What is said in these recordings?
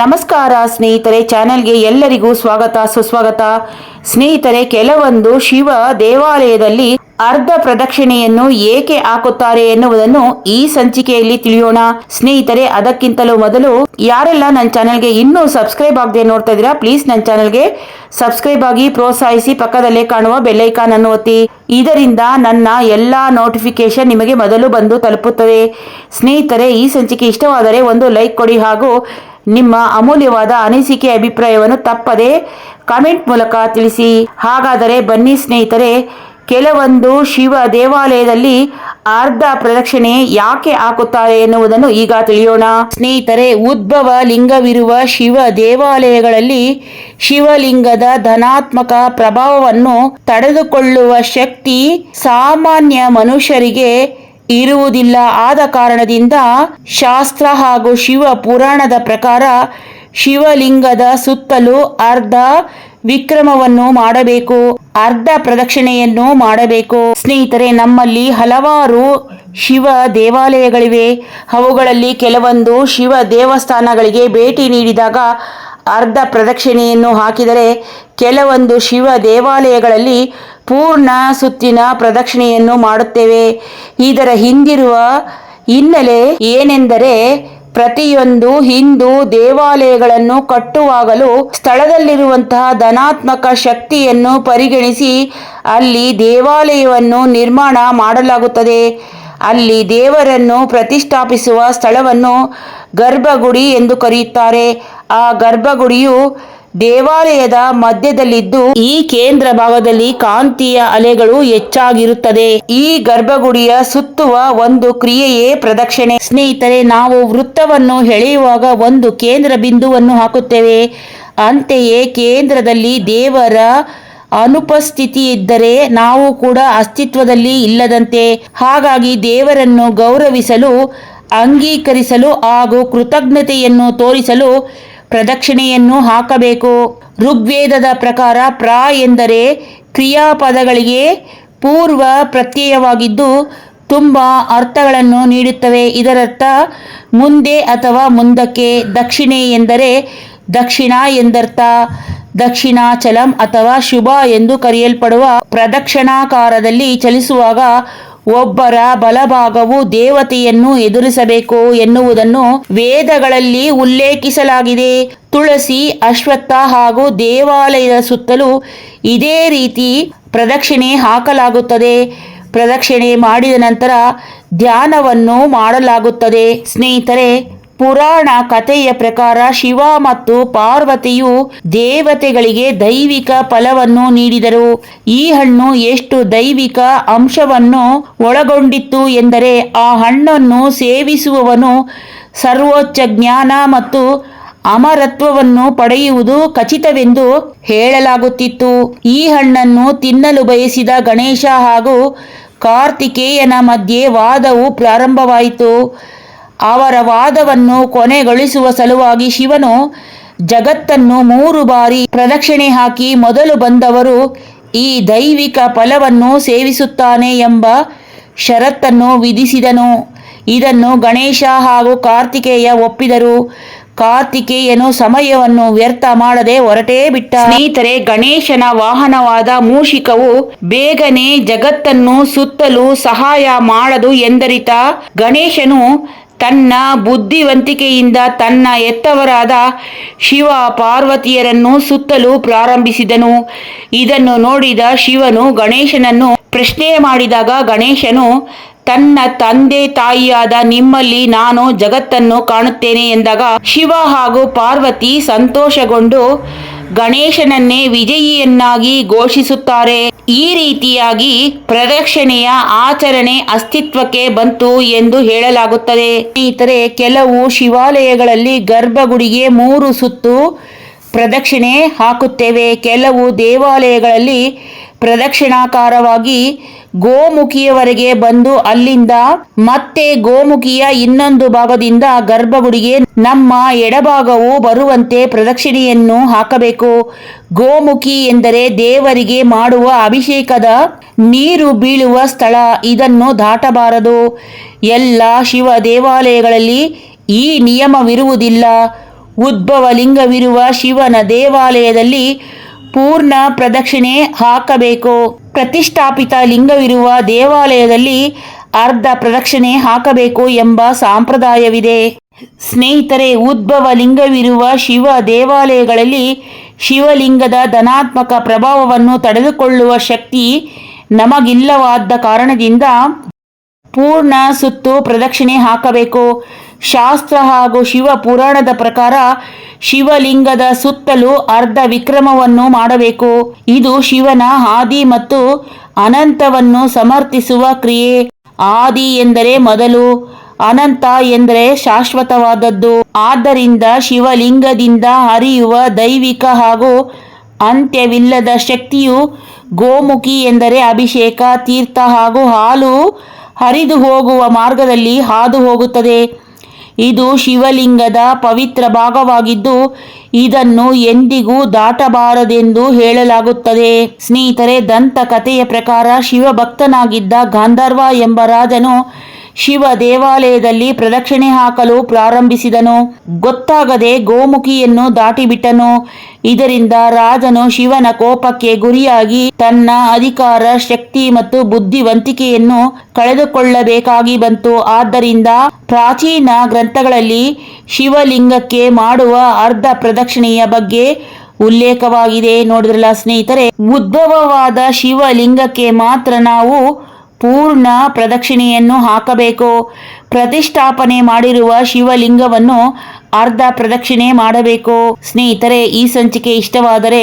ನಮಸ್ಕಾರ ಸ್ನೇಹಿತರೆ, ಚಾನೆಲ್ಗೆ ಎಲ್ಲರಿಗೂ ಸ್ವಾಗತ, ಸುಸ್ವಾಗತ. ಸ್ನೇಹಿತರೆ, ಕೆಲವೊಂದು ಶಿವ ದೇವಾಲಯದಲ್ಲಿ ಅರ್ಧ ಪ್ರದಕ್ಷಿಣೆಯನ್ನು ಏಕೆ ಹಾಕುತ್ತಾರೆ ಎನ್ನುವುದನ್ನು ಈ ಸಂಚಿಕೆಯಲ್ಲಿ ತಿಳಿಯೋಣ. ಸ್ನೇಹಿತರೆ, ಅದಕ್ಕಿಂತಲೂ ಮೊದಲು ಯಾರೆಲ್ಲ ನನ್ನ ಚಾನೆಲ್ಗೆ ಇನ್ನೂ ಸಬ್ಸ್ಕ್ರೈಬ್ ಆಗದೆ ನೋಡ್ತಾ ಇದ್ದೀರಾ, ಪ್ಲೀಸ್ ನನ್ನ ಚಾನೆಲ್ಗೆ ಸಬ್ಸ್ಕ್ರೈಬ್ ಆಗಿ ಪ್ರೋತ್ಸಾಹಿಸಿ, ಪಕ್ಕದಲ್ಲೇ ಕಾಣುವ ಬೆಲ್ಲೈಕಾನ್ ಅನ್ನು ಒತ್ತಿ. ಇದರಿಂದ ನನ್ನ ಎಲ್ಲಾ ನೋಟಿಫಿಕೇಶನ್ ನಿಮಗೆ ಮೊದಲು ಬಂದು ತಲುಪುತ್ತದೆ. ಸ್ನೇಹಿತರೆ, ಈ ಸಂಚಿಕೆ ಇಷ್ಟವಾದರೆ ಒಂದು ಲೈಕ್ ಕೊಡಿ ಹಾಗೂ ನಿಮ್ಮ ಅಮೂಲ್ಯವಾದ ಅನಿಸಿಕೆ ಅಭಿಪ್ರಾಯವನ್ನು ತಪ್ಪದೆ ಕಾಮೆಂಟ್ ಮೂಲಕ ತಿಳಿಸಿ. ಹಾಗಾದರೆ ಬನ್ನಿ ಸ್ನೇಹಿತರೆ, ಕೆಲವೊಂದು ಶಿವ ದೇವಾಲಯದಲ್ಲಿ ಅರ್ಧ ಪ್ರದಕ್ಷಿಣೆ ಯಾಕೆ ಹಾಕುತ್ತಾರೆ ಎನ್ನುವುದನ್ನು ಈಗ ತಿಳಿಯೋಣ. ಸ್ನೇಹಿತರೆ, ಉದ್ಭವ ಲಿಂಗವಿರುವ ಶಿವ ದೇವಾಲಯಗಳಲ್ಲಿ ಶಿವಲಿಂಗದ ಧನಾತ್ಮಕ ಪ್ರಭಾವವನ್ನು ತಡೆದುಕೊಳ್ಳುವ ಶಕ್ತಿ ಸಾಮಾನ್ಯ ಮನುಷ್ಯರಿಗೆ ಇರುವುದಿಲ್ಲ. ಆದ ಕಾರಣದಿಂದ ಶಾಸ್ತ್ರ ಹಾಗೂ ಶಿವ ಪುರಾಣದ ಪ್ರಕಾರ ಶಿವಲಿಂಗದ ಸುತ್ತಲೂ ಅರ್ಧ ವಿಕ್ರಮವನ್ನು ಮಾಡಬೇಕು, ಅರ್ಧ ಪ್ರದಕ್ಷಿಣೆಯನ್ನು ಮಾಡಬೇಕು. ಸ್ನೇಹಿತರೆ, ನಮ್ಮಲ್ಲಿ ಹಲವಾರು ಶಿವ ದೇವಾಲಯಗಳಿವೆ. ಅವುಗಳಲ್ಲಿ ಕೆಲವೊಂದು ಶಿವ ದೇವಸ್ಥಾನಗಳಿಗೆ ಭೇಟಿ ನೀಡಿದಾಗ ಅರ್ಧ ಪ್ರದಕ್ಷಿಣೆಯನ್ನು ಹಾಕಿದರೆ, ಕೆಲವೊಂದು ಶಿವ ದೇವಾಲಯಗಳಲ್ಲಿ ಪೂರ್ಣ ಸುತ್ತಿನ ಪ್ರದಕ್ಷಿಣೆಯನ್ನು ಮಾಡುತ್ತೇವೆ. ಇದರ ಹಿಂದಿರುವ ಹಿನ್ನೆಲೆ ಏನೆಂದರೆ, ಪ್ರತಿಯೊಂದು ಹಿಂದೂ ದೇವಾಲಯಗಳನ್ನು ಕಟ್ಟುವಾಗಲೂ ಸ್ಥಳದಲ್ಲಿರುವಂತಹ ಧನಾತ್ಮಕ ಶಕ್ತಿಯನ್ನು ಪರಿಗಣಿಸಿ ಅಲ್ಲಿ ದೇವಾಲಯವನ್ನು ನಿರ್ಮಾಣ ಮಾಡಲಾಗುತ್ತದೆ. ಅಲ್ಲಿ ದೇವರನ್ನು ಪ್ರತಿಷ್ಠಾಪಿಸುವ ಸ್ಥಳವನ್ನು ಗರ್ಭಗುಡಿ ಎಂದು ಕರೆಯುತ್ತಾರೆ. ಆ ಗರ್ಭಗುಡಿಯು ದೇವಾಲಯದ ಮಧ್ಯದಲ್ಲಿದ್ದು ಈ ಕೇಂದ್ರ ಭಾಗದಲ್ಲಿ ಕಾಂತಿಯ ಅಲೆಗಳು ಹೆಚ್ಚಾಗಿರುತ್ತದೆ. ಈ ಗರ್ಭಗುಡಿಯ ಸುತ್ತುವ ಒಂದು ಕ್ರಿಯೆಯೇ ಪ್ರದಕ್ಷಿಣೆ. ಸ್ನೇಹಿತರೆ, ನಾವು ವೃತ್ತವನ್ನು ಎಳೆಯುವಾಗ ಒಂದು ಕೇಂದ್ರ ಬಿಂದುವನ್ನು ಹಾಕುತ್ತೇವೆ. ಅಂತೆಯೇ ಕೇಂದ್ರದಲ್ಲಿ ದೇವರ ಅನುಪಸ್ಥಿತಿ ಇದ್ದರೆ ನಾವು ಕೂಡ ಅಸ್ತಿತ್ವದಲ್ಲಿ ಇಲ್ಲದಂತೆ. ಹಾಗಾಗಿ ದೇವರನ್ನು ಗೌರವಿಸಲು, ಅಂಗೀಕರಿಸಲು ಹಾಗೂ ಕೃತಜ್ಞತೆಯನ್ನು ತೋರಿಸಲು ಪ್ರದಕ್ಷಿಣೆಯನ್ನು ಹಾಕಬೇಕು. ಋಗ್ವೇದದ ಪ್ರಕಾರ ಪ್ರ ಎಂದರೆ ಕ್ರಿಯಾಪದಗಳಿಗೆ ಪೂರ್ವ ಪ್ರತ್ಯಯವಾಗಿದ್ದು ತುಂಬ ಅರ್ಥಗಳನ್ನು ನೀಡುತ್ತವೆ. ಇದರರ್ಥ ಮುಂದೆ ಅಥವಾ ಮುಂದಕ್ಕೆ ದಕ್ಷಿಣೆ ಎಂದರೆ ದಕ್ಷಿಣ ಎಂದರ್ಥ. ದಕ್ಷಿಣಾಚಲಂ ಅಥವಾ ಶುಭ ಎಂದು ಕರೆಯಲ್ಪಡುವ ಪ್ರದಕ್ಷಿಣಾಕಾರದಲ್ಲಿ ಚಲಿಸುವಾಗ ಒಬ್ಬರ ಬಲಭಾಗವು ದೇವತೆಯನ್ನು ಎದುರಿಸಬೇಕು ಎನ್ನುವುದನ್ನು ವೇದಗಳಲ್ಲಿ ಉಲ್ಲೇಖಿಸಲಾಗಿದೆ. ತುಳಸಿ, ಅಶ್ವತ್ಥ ಹಾಗೂ ದೇವಾಲಯದ ಸುತ್ತಲೂ ಇದೇ ರೀತಿ ಪ್ರದಕ್ಷಿಣೆ ಹಾಕಲಾಗುತ್ತದೆ. ಪ್ರದಕ್ಷಿಣೆ ಮಾಡಿದ ನಂತರ ಧ್ಯಾನವನ್ನು ಮಾಡಲಾಗುತ್ತದೆ. ಸ್ನೇಹಿತರೆ ಪುರಾಣ ಕಥೆಯ ಪ್ರಕಾರ ಶಿವ ಮತ್ತು ಪಾರ್ವತಿಯು ದೇವತೆಗಳಿಗೆ ದೈವಿಕ ಫಲವನ್ನು ನೀಡಿದರು. ಈ ಹಣ್ಣು ಎಷ್ಟು ದೈವಿಕ ಅಂಶವನ್ನು ಒಳಗೊಂಡಿತ್ತು ಎಂದರೆ ಆ ಹಣ್ಣನ್ನು ಸೇವಿಸುವವನು ಸರ್ವೋಚ್ಚ ಜ್ಞಾನ ಮತ್ತು ಅಮರತ್ವವನ್ನು ಪಡೆಯುವುದು ಖಚಿತವೆಂದು ಹೇಳಲಾಗುತ್ತಿತ್ತು. ಈ ಹಣ್ಣನ್ನು ತಿನ್ನಲು ಬಯಸಿದ ಗಣೇಶ ಹಾಗೂ ಕಾರ್ತಿಕೇಯನ ಮಧ್ಯೆ ವಾದವು ಪ್ರಾರಂಭವಾಯಿತು. ಅವರ ವಾದವನ್ನು ಕೊನೆಗೊಳಿಸುವ ಸಲುವಾಗಿ ಶಿವನು ಜಗತ್ತನ್ನು ಮೂರು ಬಾರಿ ಪ್ರದಕ್ಷಿಣೆ ಹಾಕಿ ಮೊದಲು ಬಂದವರು ಈ ದೈವಿಕ ಫಲವನ್ನು ಸೇವಿಸುತ್ತಾನೆ ಎಂಬ ಷರತ್ತನ್ನು ವಿಧಿಸಿದನು. ಇದನ್ನು ಗಣೇಶ ಹಾಗೂ ಕಾರ್ತಿಕೇಯ ಒಪ್ಪಿದರು. ಕಾರ್ತಿಕೇಯನು ಸಮಯವನ್ನು ವ್ಯರ್ಥ ಮಾಡದೆ ಹೊರಟೇ ಬಿಟ್ಟ. ಸ್ನೇಹಿತರೆ, ಗಣೇಶನ ವಾಹನವಾದ ಮೂಷಿಕವು ಬೇಗನೆ ಜಗತ್ತನ್ನು ಸುತ್ತಲು ಸಹಾಯ ಮಾಡದು ಎಂದರಿತ ಗಣೇಶನು ತನ್ನ ಬುದ್ಧಿವಂತಿಕೆಯಿಂದ ತನ್ನ ಎತ್ತವರಾದ ಶಿವ ಪಾರ್ವತಿಯರನ್ನು ಸುತ್ತಲು ಪ್ರಾರಂಭಿಸಿದನು. ಇದನ್ನು ನೋಡಿದ ಶಿವನು ಗಣೇಶನನ್ನು ಪ್ರಶ್ನೆ ಮಾಡಿದಾಗ ಗಣೇಶನು ತನ್ನ ತಂದೆ ತಾಯಿಯಾದ ನಿಮ್ಮಲ್ಲಿ ನಾನು ಜಗತ್ತನ್ನು ಕಾಣುತ್ತೇನೆ ಎಂದಾಗ ಶಿವ ಹಾಗೂ ಪಾರ್ವತಿ ಸಂತೋಷಗೊಂಡು ಗಣೇಶನನ್ನೇ ವಿಜಯಿಯನ್ನಾಗಿ ಘೋಷಿಸುತ್ತಾರೆ. ಈ ರೀತಿಯಾಗಿ ಪ್ರದಕ್ಷಿಣೆಯ ಆಚರಣೆ ಅಸ್ತಿತ್ವಕ್ಕೆ ಬಂತು ಎಂದು ಹೇಳಲಾಗುತ್ತದೆ. ಸ್ನೇಹಿತರೆ, ಕೆಲವು ಶಿವಾಲಯಗಳಲ್ಲಿ ಗರ್ಭಗುಡಿಗೆ ಮೂರು ಸುತ್ತು ಪ್ರದಕ್ಷಿಣೆ ಹಾಕುತ್ತೇವೆ. ಕೆಲವು ದೇವಾಲಯಗಳಲ್ಲಿ ಪ್ರದಕ್ಷಿಣಾಕಾರವಾಗಿ ಗೋಮುಖಿಯವರೆಗೆ ಬಂದು ಅಲ್ಲಿಂದ ಮತ್ತೆ ಗೋಮುಖಿಯ ಇನ್ನೊಂದು ಭಾಗದಿಂದ ಗರ್ಭಗುಡಿಗೆ ನಮ್ಮ ಎಡಭಾಗವು ಬರುವಂತೆ ಪ್ರದಕ್ಷಿಣೆಯನ್ನು ಹಾಕಬೇಕು. ಗೋಮುಖಿ ಎಂದರೆ ದೇವರಿಗೆ ಮಾಡುವ ಅಭಿಷೇಕದ ನೀರು ಬೀಳುವ ಸ್ಥಳ. ಇದನ್ನು ದಾಟಬಾರದು. ಎಲ್ಲ ಶಿವ ದೇವಾಲಯಗಳಲ್ಲಿ ಈ ನಿಯಮವಿರುವುದಿಲ್ಲ. ಉದ್ಭವ ಲಿಂಗವಿರುವ ಶಿವನ ದೇವಾಲಯದಲ್ಲಿ ಪೂರ್ಣ ಪ್ರದಕ್ಷಿಣೆ ಹಾಕಬೇಕು. ಪ್ರತಿಷ್ಠಾಪಿತ ಲಿಂಗವಿರುವ ದೇವಾಲಯದಲ್ಲಿ ಅರ್ಧ ಪ್ರದಕ್ಷಿಣೆ ಹಾಕಬೇಕು ಎಂಬ ಸಂಪ್ರದಾಯವಿದೆ. ಸ್ನೇಹಿತರೆ, ಉದ್ಭವ ಲಿಂಗವಿರುವ ಶಿವ ದೇವಾಲಯಗಳಲ್ಲಿ ಶಿವಲಿಂಗದ ಧನಾತ್ಮಕ ಪ್ರಭಾವವನ್ನು ತಡೆದುಕೊಳ್ಳುವ ಶಕ್ತಿ ನಮಗಿಲ್ಲವಾದ ಕಾರಣದಿಂದ ಪೂರ್ಣ ಸುತ್ತು ಪ್ರದಕ್ಷಿಣೆ ಹಾಕಬೇಕು. ಶಾಸ್ತ್ರ ಹಾಗೂ ಶಿವ ಪುರಾಣದ ಪ್ರಕಾರ ಶಿವಲಿಂಗದ ಸುತ್ತಲೂ ಅರ್ಧ ವಿಕ್ರಮವನ್ನು ಮಾಡಬೇಕು. ಇದು ಶಿವನ ಆದಿ ಮತ್ತು ಅನಂತವನ್ನು ಸಮರ್ಥಿಸುವ ಕ್ರಿಯೆ. ಆದಿ ಎಂದರೆ ಮೊದಲು, ಅನಂತ ಎಂದರೆ ಶಾಶ್ವತವಾದದ್ದು. ಆದ್ದರಿಂದ ಶಿವಲಿಂಗದಿಂದ ಹರಿಯುವ ದೈವಿಕ ಹಾಗೂ ಅಂತ್ಯವಿಲ್ಲದ ಶಕ್ತಿಯು ಗೋಮುಖಿ ಎಂದರೆ ಅಭಿಷೇಕ, ತೀರ್ಥ ಹಾಗೂ ಹಾಲು ಹರಿದು ಹೋಗುವ ಮಾರ್ಗದಲ್ಲಿ ಹಾದು ಹೋಗುತ್ತದೆ. ಇದು ಶಿವಲಿಂಗದ ಪವಿತ್ರ ಭಾಗವಾಗಿದ್ದು, ಇದನ್ನು ಎಂದಿಗೂ ದಾಟಬಾರದೆಂದು ಹೇಳಲಾಗುತ್ತದೆ. ಸ್ನೇಹಿತರೆ, ದಂತಕಥೆಯ ಪ್ರಕಾರ ಶಿವಭಕ್ತನಾಗಿದ್ದ ಗಾಂಧರ್ವ ಎಂಬ ರಾಜನು ಶಿವ ದೇವಾಲಯದಲ್ಲಿ ಪ್ರದಕ್ಷಿಣೆ ಹಾಕಲು ಪ್ರಾರಂಭಿಸಿದನು. ಗೊತ್ತಾಗದೆ ಗೋಮುಖಿಯನ್ನು ದಾಟಿಬಿಟ್ಟನು. ಇದರಿಂದ ರಾಜನು ಶಿವನ ಕೋಪಕ್ಕೆ ಗುರಿಯಾಗಿ ತನ್ನ ಅಧಿಕಾರ, ಶಕ್ತಿ ಮತ್ತು ಬುದ್ಧಿವಂತಿಕೆಯನ್ನು ಕಳೆದುಕೊಳ್ಳಬೇಕಾಗಿ ಬಂತು. ಆದ್ದರಿಂದ ಪ್ರಾಚೀನ ಗ್ರಂಥಗಳಲ್ಲಿ ಶಿವಲಿಂಗಕ್ಕೆ ಮಾಡುವ ಅರ್ಧ ಪ್ರದಕ್ಷಿಣೆಯ ಬಗ್ಗೆ ಉಲ್ಲೇಖವಾಗಿದೆ. ನೋಡಿದ್ರಲ್ಲ ಸ್ನೇಹಿತರೆ, ಉದ್ಭವವಾದ ಶಿವಲಿಂಗಕ್ಕೆ ಮಾತ್ರ ನಾವು ಪೂರ್ಣ ಪ್ರದಕ್ಷಿಣೆಯನ್ನು ಹಾಕಬೇಕು. ಪ್ರತಿಷ್ಠಾಪನೆ ಮಾಡಿರುವ ಶಿವಲಿಂಗವನ್ನು ಅರ್ಧ ಪ್ರದಕ್ಷಿಣೆ ಮಾಡಬೇಕು. ಸ್ನೇಹಿತರೆ ಈ ಸಂಚಿಕೆ ಇಷ್ಟವಾದರೆ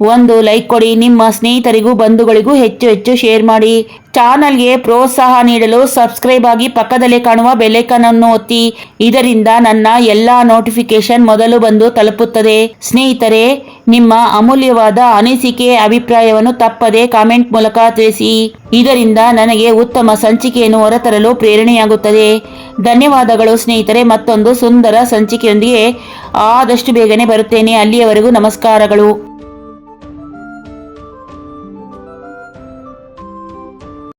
ಒಂದು ಲೈಕ್ ಕೊಡಿ. ನಿಮ್ಮ ಸ್ನೇಹಿತರಿಗೂ, ಬಂಧುಗಳಿಗೂ ಹೆಚ್ಚು ಹೆಚ್ಚು ಶೇರ್ ಮಾಡಿ. ಚಾನಲ್ಗೆ ಪ್ರೋತ್ಸಾಹ ನೀಡಲು ಸಬ್ಸ್ಕ್ರೈಬ್ ಆಗಿ ಪಕ್ಕದಲ್ಲೇ ಕಾಣುವ ಬೆಲೆಕನ್ ಅನ್ನು ಒತ್ತಿ. ಇದರಿಂದ ನನ್ನ ಎಲ್ಲಾ ನೋಟಿಫಿಕೇಶನ್ ಮೊದಲು ಬಂದು ತಲುಪುತ್ತದೆ. ಸ್ನೇಹಿತರೆ, ನಿಮ್ಮ ಅಮೂಲ್ಯವಾದ ಅನಿಸಿಕೆ, ಅಭಿಪ್ರಾಯವನ್ನು ತಪ್ಪದೆ ಕಾಮೆಂಟ್ ಮೂಲಕ ತಿಳಿಸಿ. ಇದರಿಂದ ನನಗೆ ಉತ್ತಮ ಸಂಚಿಕೆಯನ್ನು ಹೊರತರಲು ಪ್ರೇರಣೆಯಾಗುತ್ತದೆ. ಧನ್ಯವಾದಗಳು ಸ್ನೇಹಿತರೆ. ಮತ್ತೊಂದು ಸುಂದರ ಸಂಚಿಕೆಯೊಂದಿಗೆ ಆದಷ್ಟು ಬೇಗನೆ ಬರುತ್ತೇನೆ. ಅಲ್ಲಿಯವರೆಗೂ ನಮಸ್ಕಾರಗಳು.